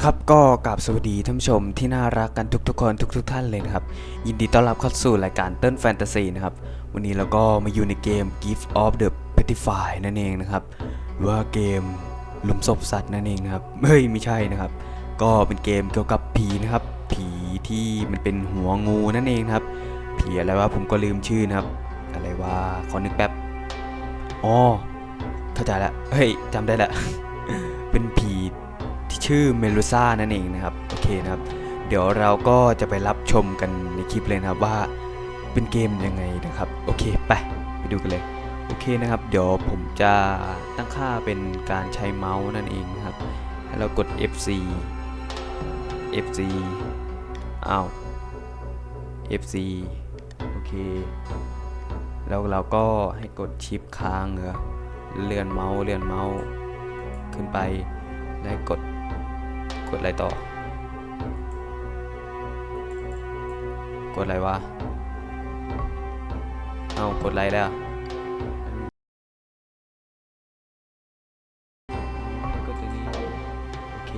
ละครับก็กราบสวัสดีท่านผู้ชมที่น่ารักกันทุกๆคนทุก ๆ ท่านเลยนะครับ ยินดีต้อนรับเข้าสู่รายการเติ้ลแฟนตาซีนะครับ วันนี้เราก็มาอยู่ในเกม Gift of the Petrified นั่นเองนะครับ หรือว่าเกมหลุมศพสัตว์นั่นเองนะครับเฮ้ยไม่ใช่นะครับ ก็เป็นเกมเกี่ยวกับผีนะครับ ผีที่มันเป็นหัวงูนั่นเองครับ ผีอะไรวะผมก็ลืมชื่อนะครับ อะไรว่าขอนึกแป๊บอ๋อเข้าใจละเฮ้ยจำได้ละเป็นผี ชื่อเมลูซ่านั่นเองนะครับโอเคนะครับเดี๋ยวเราก็จะไปรับชมกันในคลิปเลยนะครับว่าเป็นเกมยังไงนะครับโอเคไปไปดูกันเลยโอเคนะครับเดี๋ยวผมจะตั้งค่าเป็นการใช้เมาส์นั่นเองนะครับให้เรากด FC FC อ้าว FC โอเค แล้วเราก็ให้กดชิปค้างเหรอเลื่อนเมาส์เลื่อนเมาส์ขึ้นไปแล้วกด กดอะไรต่อ กดอะไรวะ เอากดอะไรแล้วกดตัวนี้ โอเค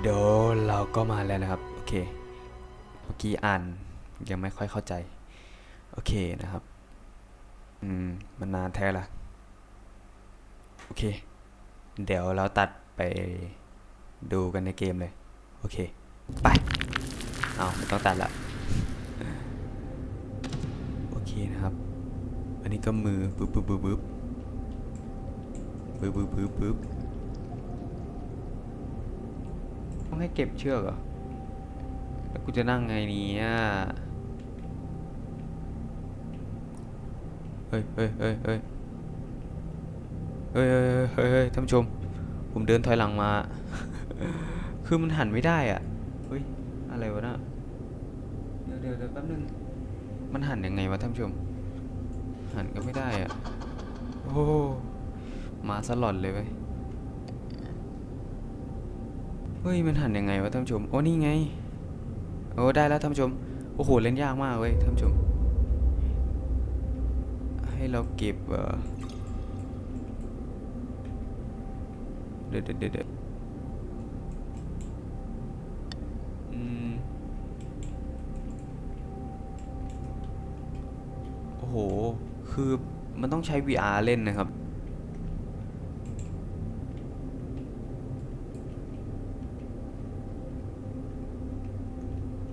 เดี๋ยวเราก็มาแล้วนะครับ โอเค เมื่อกี้อ่านยังไม่ค่อยเข้าใจ โอเคนะครับ อืม มันนานแท้ละ โอเค เดี๋ยวเราตัดไป ดูกันในเกมเลย โอเค ไป เอาไม่ต้องตัดละ โอเคนะครับ อันนี้ก็มือปึ๊บปึ๊บปึ๊บปึ๊บปึ๊บปึ๊บปึ๊บปึ๊บต้องให้เก็บเชือกเหรอ แล้วกูจะนั่งไงเนี่ยเฮ้ยเฮ้ยเฮ้ยเฮ้ยเฮ้ยเฮ้ยเฮ้ยเฮ้ยท่านผู้ชม ผมเดินถอยหลังมา คือมันหันไม่ได้อะเฮ้ย อะไรวะน่ะเดี๋ยวเดี๋ยวเดี๋ยวแป๊บนึง มันหันยังไงวะท่านผู้ชม หันก็ไม่ได้อะ โอ้มาสลอนเลยเว้ยเฮ้ย มันหันยังไงวะท่านผู้ชม โอ้นี่ไง โอ้ได้แล้วท่านผู้ชม โอ้โห เล่นยากมากเว้ยท่านผู้ชม ให้เราเก็บเอ่อเดี๋ยวเดี๋ยวเดี๋ยว โอ้โห คือมันต้องใช้ VR เล่นนะครับ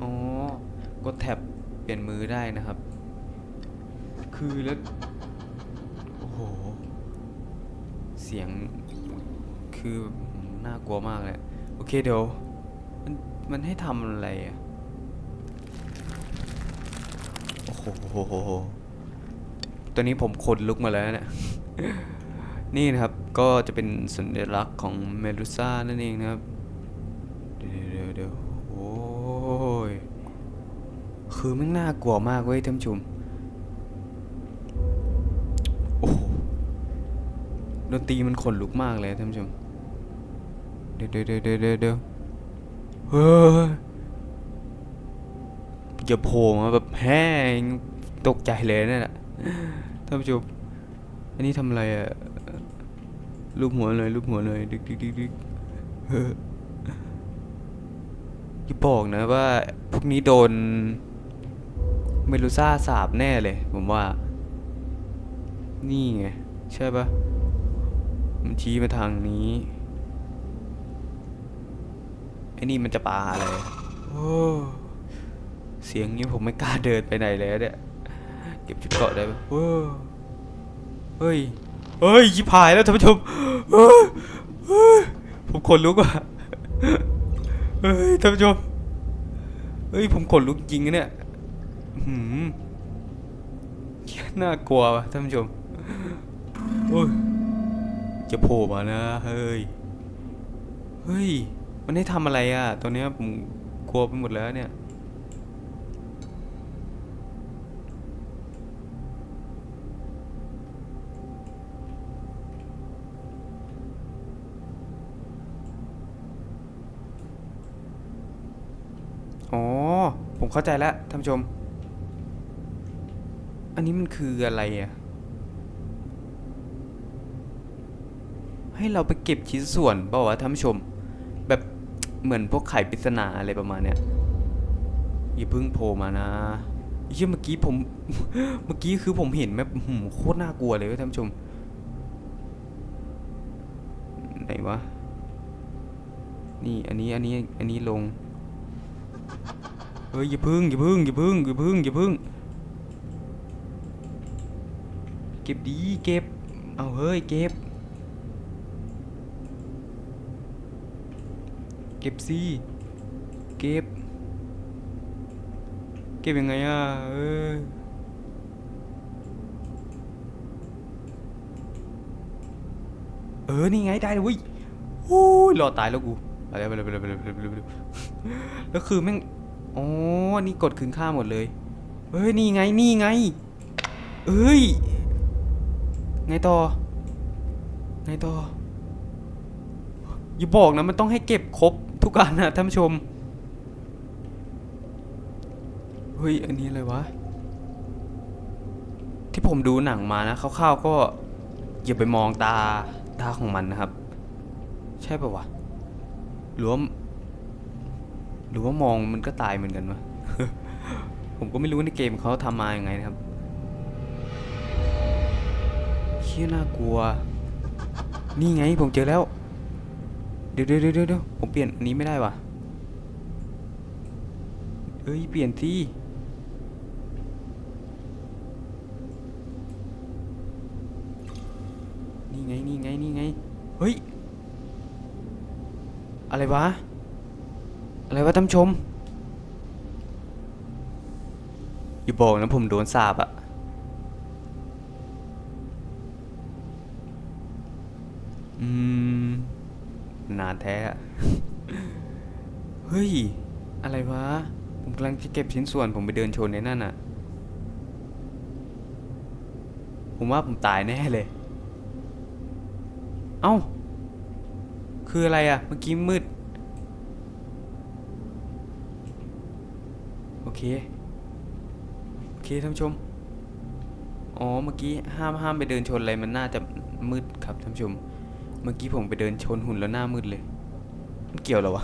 อ๋อ กดแท็บเปลี่ยนมือได้นะครับ คือแล้ว โอ้โห เสียง คือน่ากลัวมากเลย โอเคเดี๋ยว มัน มันให้ทำอะไรอะ โอ้โห ตัวนี้ผมขนลุกมาแล้วเนี่ยนี่นะครับก็จะเป็นสัญลักษณ์ของเมดูซ่านั่นเองนะครับ เดี๋ยวเดี๋ยวเดี๋ยวโอ้ย คือมันน่ากลัวมากเว้ยท่านผู้ชมโอ้โดนตรีมันขนลุกมากเลยท่านผู้ชมเดี๋ยวเดี๋ยวเดี๋ยวเดี๋ยวเดี๋ยวเดี๋ยวเฮ้ยอย่าโผล่มาแบบแห้งตกใจเลยนั่นแหละ ท่านผู้ชม อันนี้ทำอะไรอะรูปหัวเลยรูปหัวเลยดึกดึกดึกดึกยอย่าบอกนะว่าพวกนี้โดน เมลูซ่าสาบแน่เลย ผมว่า นี่ไง ใช่ปะมันชี้มาทางนี้ไอ้นี่มันจะปาอะไร โอ้ เสียงนี้ผมไม่กล้าเดินไปไหนเลยเนี่ย เก็บชุดเกาะได้ปะเฮ้ย เฮ้ยยิบหายแล้วท่านผู้ชมผมขนลุกว่ะเฮ้ยท่านผู้ชม เฮ้ยผมขนลุกจริงนะเนี่ยหืมน่ากลัวว่ะท่านผู้ชมโอ้ยจะโผล่มานะ เฮ้ย เฮ้ย มันให้ทำอะไรอะ ตอนนี้ผมกลัวไปหมดแล้วเนี่ย ผมเข้าใจแล้วท่านผู้ชม อันนี้มันคืออะไรอะ ให้เราไปเก็บชิ้นส่วนเปล่าวะท่านผู้ชม แบบเหมือนพวกไข่ปริศนาอะไรประมาณเนี้ยอย่าเพิ่งโผล่มานะเหี้ยเมื่อกี้ผม เมื่อกี้คือผมเห็นแบบอื้อหือโคตรน่ากลัวเลยเว้ยท่านผู้ชม ไหนวะ นี่อันนี้อันนี้อันนี้ลง เฮ้ยอย่าพึ่งอย่าพึ่งอย่าพึ่งอย่าพึ่งอย่าพึ่ง เก็บดีเก็บ เอาเฮ้ยเก็บ เก็บสิเก็บ เก็บยังไงอะเออเออ นี่ไงได้เลยเว้ยโอ้ยรอตายแล้วกูไปเลยไปเลยไปเลยไปเลยไปเลยไปเลยไปเลยแล้วคือแม่ง อ๋อ นี่กดคืนค่าหมดเลย เฮ้ย นี่ไง นี่ไง เอ้ย ไงต่อ ไงต่อ อย่าบอกนะ มันต้องให้เก็บครบทุกอันนะท่านผู้ชม เฮ้ย อันนี้อะไรวะ ที่ผมดูหนังมานะคร่าวๆก็อย่าไปมองตาตาของมันนะครับ ใช่ป่ะวะหรือว่า หรือว่ามองมันก็ตายเหมือนกันวะ ผมก็ไม่รู้ในเกมเขาทำมาอยังไงนะครับเชี่ยน่ากลัว นี่ไงผมเจอแล้วเดี๋ยวเดี๋ยวเดี๋ยวเดี๋ยวผมเปลี่ยนอันนี้ไม่ได้วะเอ้ยเปลี่ยนที่นี่ไงนี่ไงนี่ไง เฮ้ย อะไรวะ อะไรวะท่านชม อย่าบอกนะผมโดนสาบอะอืม นานแท้อะเฮ้ย อะไรวะ ผมกำลังจะเก็บชิ้นส่วนผมไปเดินชนในนั่นอะผมว่าผมตายแน่เลย เอ้า คืออะไรอะเมื่อกี้มืด โอ เค โอเคท่านผู้ชม อ๋อ เมื่อกี้ห้ามห้ามไปเดินชนอะไรมันน่าจะมืดครับท่านผู้ชม เมื่อกี้ผมไปเดินชนหุ่นแล้วหน้ามืดเลย มันเกี่ยวหรอวะ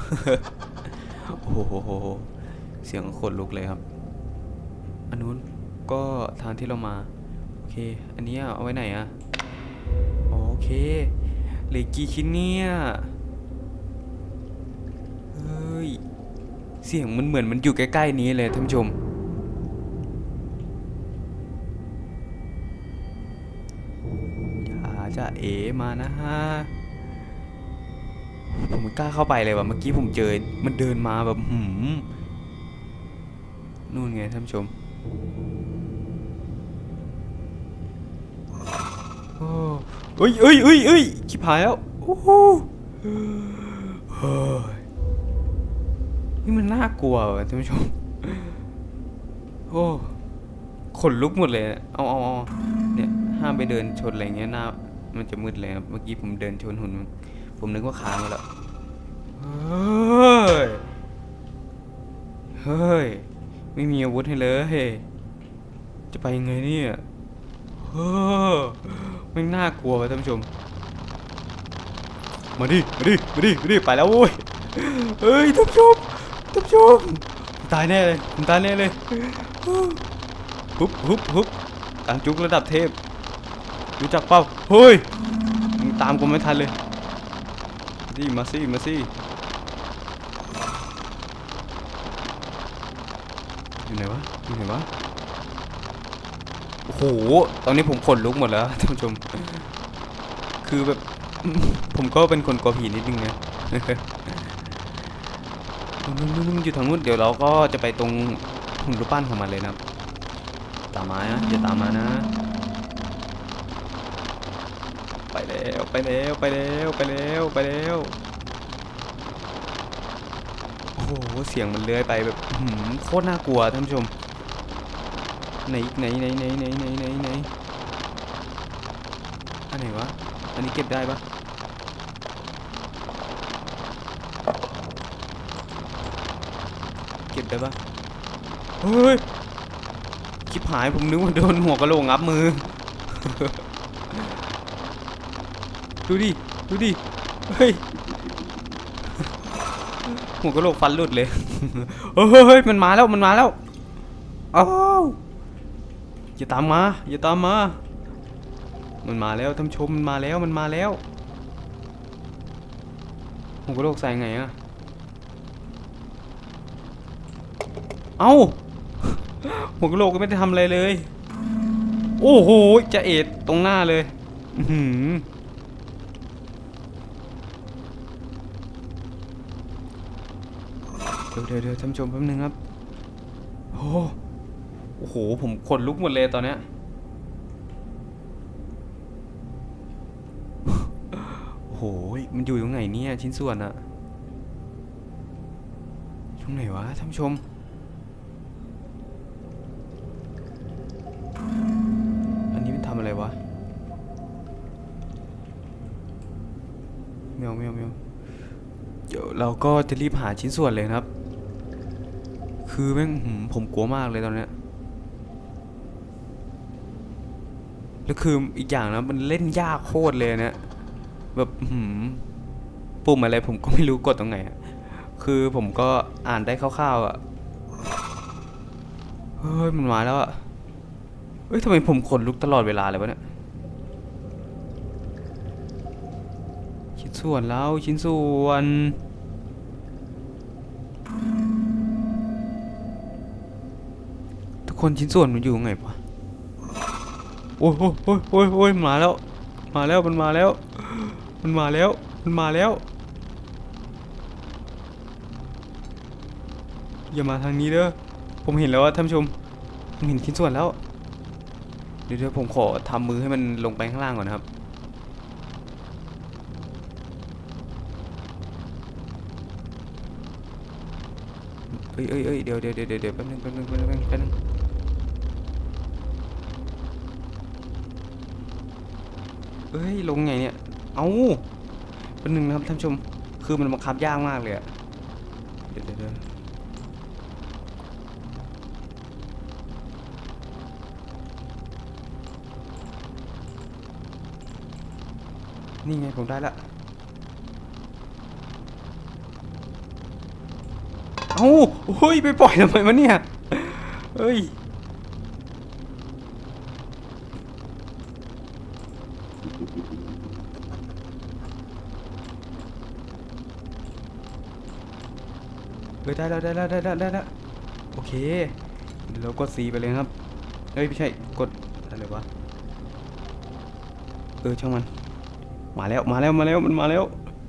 โอ้โห เสียงขนลุกเลยครับ อันนู้นก็ทางที่เรามา โอเค อันนี้เอาไว้ไหนอะโอเคเหลือกี่ชิ้นเนี่ย เฮ้ย เสียงมันเหมือนมันอยู่ใกล้ๆนี้เลยท่านผู้ชม อย่าจะเอมานะฮะ ผมไม่กล้าเข้าไปเลยว่ะ เมื่อกี้ผมเจอ มันเดินมาแบบหืมนู่นไงท่านผู้ชม โอ้เอ้ยเอ้ยเอ้ยเอ้ยชิบหายแล้ว โอ้โหเฮ้ย นี่มันน่ากลัวท่านผู้ชม โอ้ขนลุกหมดเลยอะเอาเอาเอาเนี่ยห้ามไปเดินชนอะไรเงี้ยหน้า มันจะมืดเลยครับเมื่อกี้ผมเดินชนหุ่นผมนึกว่าค้างแล้วเฮ้ยเฮ้ยไม่มีอาวุธให้เลยจะไปยังไงเนี่ยเฮ้อไม่น่ากลัวท่านผู้ชม มาดิ มาดิ มาดิ มาดิ ไปแล้วโว้ย เฮ้ยท่านผู้ชม ท่านผู้ชมผมตายแน่เลยผมตายแน่เลยฮึบฮึบฮึบตังจุกระดับเทพ รู้จักเปล่าเฮ้ยมึงตามกูไม่ทันเลยดิมาสิมาสิอยู่ไหนวะอยู่ไหนวะโอ้โหตอนนี้ผมขนลุกหมดแล้วท่านผู้ชม คือแบบ ผมก็เป็นคนกลัวผีนิดนึงนะ นู่นนู่นนู่นอยู่ทางนู้นเดี๋ยวเราก็จะไปตรงหุ่นรูปปั้นของมันเลยนะครับ ตามมานะอย่าตามมานะ ไปแล้วไปแล้วไปแล้วไปแล้วไปแล้วโอ้โหเสียงมันเลื้อยไปแบบโคตรน่ากลัวท่านผู้ชมไหนอีกไหนไหนไหนไหนไหนไหนไหนอันไหนวะอันนี้เก็บได้ปะ เก็บได้ปะเฮ้ยชิบหายผมนึกว่าโดนหัวกระโหลกงับมือ ดูดิ ดูดิ เฮ้ย หัวกระโหลกฟันหลุดเลยเฮ้ย มันมาแล้ว มันมาแล้วอ้าวอย่าตามมา อย่าตามมา มันมาแล้วท่านชม มันมาแล้ว มันมาแล้วหัวกระโหลกใส่ไงอะ เอ้าหัวกะโหลกก็ไม่ได้ทำอะไรเลย โอ้โห จะเอ็ดตรงหน้าเลย อื้อหือเดี๋ยวเดี๋ยวเดี๋ยวท่านผู้ชมแป๊บนึงครับ โอ้โอ้โห ผมขนลุกหมดเลยตอนเนี้ย โอ้โห มันอยู่ตรงไหนเนี่ยชิ้นส่วนอะตรงไหนวะท่านผู้ชม ก็จะรีบหาชิ้นส่วนเลยครับ คือแม่งผมกลัวมากเลยตอนเนี้ยแล้วคืออีกอย่างนะมันเล่นยากโคตรเลยเนี่ยแบบหืมปุ่มอะไรผมก็ไม่รู้กดตรงไหนคือผมก็อ่านได้คร่าวๆอะเฮ้ยมันมาแล้วอะเอ้ยทำไมผมขนลุกตลอดเวลาเลยวะเนี่ยชิ้นส่วนแล้วชิ้นส่วน คนชิ้นส่วนมันอยู่ไงวะโอ้ยโอ้ยโอ้ยโอ้ยโอ้ยมาแล้ว มาแล้วมันมาแล้ว มันมาแล้ว มันมาแล้ว อย่ามาทางนี้เด้อผมเห็นแล้วว่าท่านผู้ชมผมเห็นชิ้นส่วนแล้ว เดี๋ยวเดี๋ยวผมขอทำมือให้มันลงไปข้างล่างก่อนนะครับเอ้ยเอ้ยเอ้ยเดี๋ยวเดี๋ยวเดี๋ยวเดี๋ยวแป๊บนึงแป๊บนึงแป๊บนึงแป๊บนึง เอ้ยลงไงเนี่ย เอาแป๊บนึงนะครับท่านชม คือมันบังคับยากมากเลยอะเดี๋ยวเดี๋ยวนี่ไงผมได้ละ เอ้าเฮ้ย ไปปล่อยทำไมวะเนี่ย เฮ้ย ยได้แล้วได้แล้วได้แล้วได้แล้วโอเคเดี๋ยวเรากด C ไปเลยครับเอ้ยไม่ใช่กดอะไรวะเออช่างมัน มาแล้วมาแล้วมาแล้วมันมาแล้ว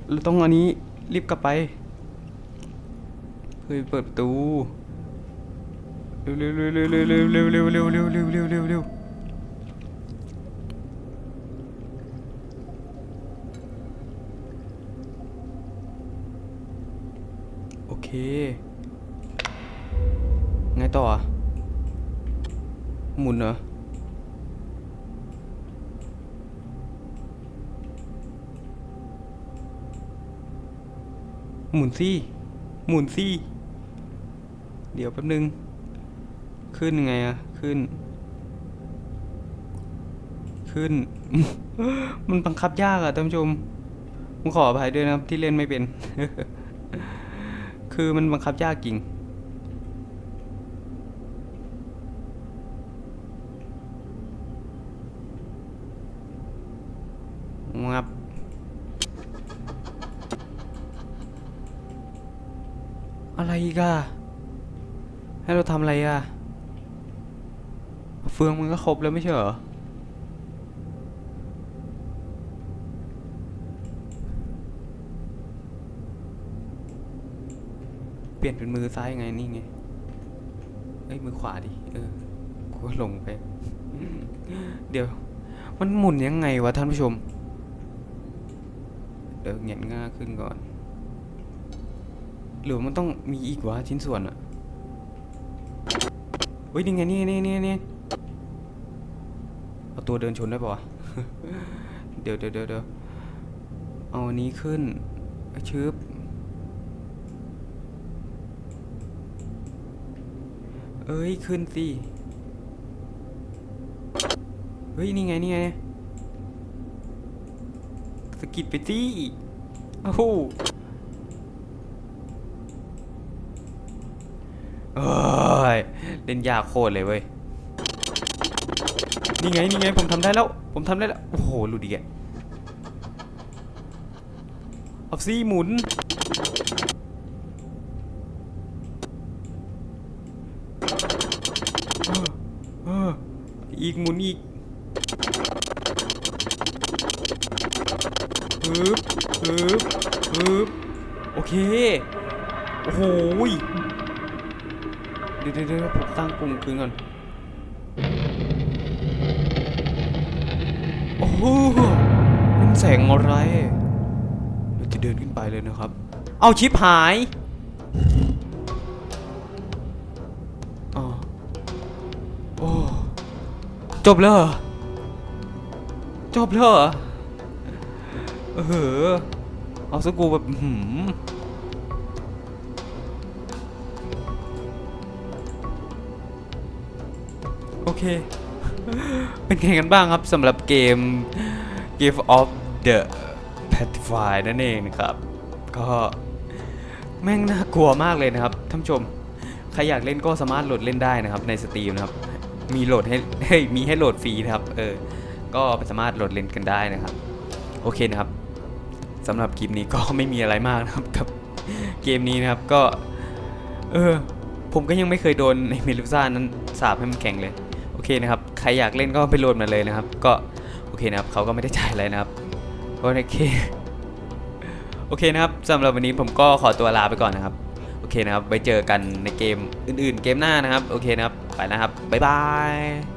เราต้องอันนี้รีบกลับไปเฮ้ยเปิดประตูเร็วเร็วเร็วเร็วเร็วเร็วเร็วเร็วเร็วเร็วเร็วเร็วเร็วเร็วโอเค ไงต่ออะหมุนเหรอ หมุนซี่ หมุนซี่ เดี๋ยวแป๊บนึง ขึ้นยังไงอะขึ้น ขึ้น มันบังคับยากอะท่านผู้ชมผมขออภัยด้วยนะครับที่เล่นไม่เป็น คือมันบังคับยากจริง งับ อะไรกอะให้เราทำอะไรอะเฟืองมันก็ครบแล้วไม่ใช่เหรอ ลี่ยนเป็นมือซ้ายยังไงนี่ไงเอ้ยมือขวาดิเออกูหลงไป เดี๋ยว มันหมุนยังไงวะท่านผู้ชม เดี๋ยวเงียง่าขึ้นก่อน หรือมันต้องมีอีกวะชิ้นส่วนอะเฮ้ยนี่ไงนี่นี่นี่นี่เอาตัวเดินชนได้ปะวะเดี๋ยวเดี๋ยวเดี๋ยวเดี๋ยวเอาอันนี้ขึ้นชึบ เอ้ย ขึ้นสิ เฮ้ย นี่ไง นี่ไง สกิดไปสิโอ้โหเอ้ย เล่นยากโคตรเลยเว้ย นี่ไง นี่ไง ผมทำได้แล้ว ผมทำได้แล้ว โอ้โหหลุดอีกอะเอาซี่หมุน เออเอออีก หมุนอีกฮึบฮึบฮึบโอเค โอ้โหยเดี๋ยวเดี๋ยวเดี๋ยวผมตั้งปุ่มคืนก่อน โอ้โหเป็นแสงอะไรเดี๋ยวจะเดินขึ้นไปเลยนะครับ เอาชิปหาย จบแล้วเหรอจบแล้วเหรอเออเอาสกูแบบหืมโอเค เป็นไงกันบ้างครับสำหรับเกม Give of the Patify นั่นเองนะครับ ก็แม่งน่ากลัวมากเลยนะครับท่านผู้ชม ใครอยากเล่นก็สามารถโหลดเล่นได้นะครับในสตรีมนะครับ มีโหลดให้เฮ้ยมีให้โหลดฟรีนะครับ เออ ก็สามารถโหลดเล่นกันได้นะครับ โอเคนะครับสำหรับคลิปนี้ก็ไม่มีอะไรมากนะครับกับเกมนี้นะครับก็ เออ ผมก็ยังไม่เคยโดนในเมลูซ่านั้นสาบให้มันแข็งเลย โอเคนะครับ ใครอยากเล่นก็ไปโหลดมาเลยนะครับ ก็โอเคนะครับเขาก็ไม่ได้จ่ายอะไรนะครับก็โอเคโอเคนะครับสำหรับวันนี้ผมก็ขอตัวลาไปก่อนนะครับ โอเคนะครับไว้เจอกันในเกมอื่นๆ เกมหน้านะครับ โอเคนะครับ ไปนะครับ บ๊ายบาย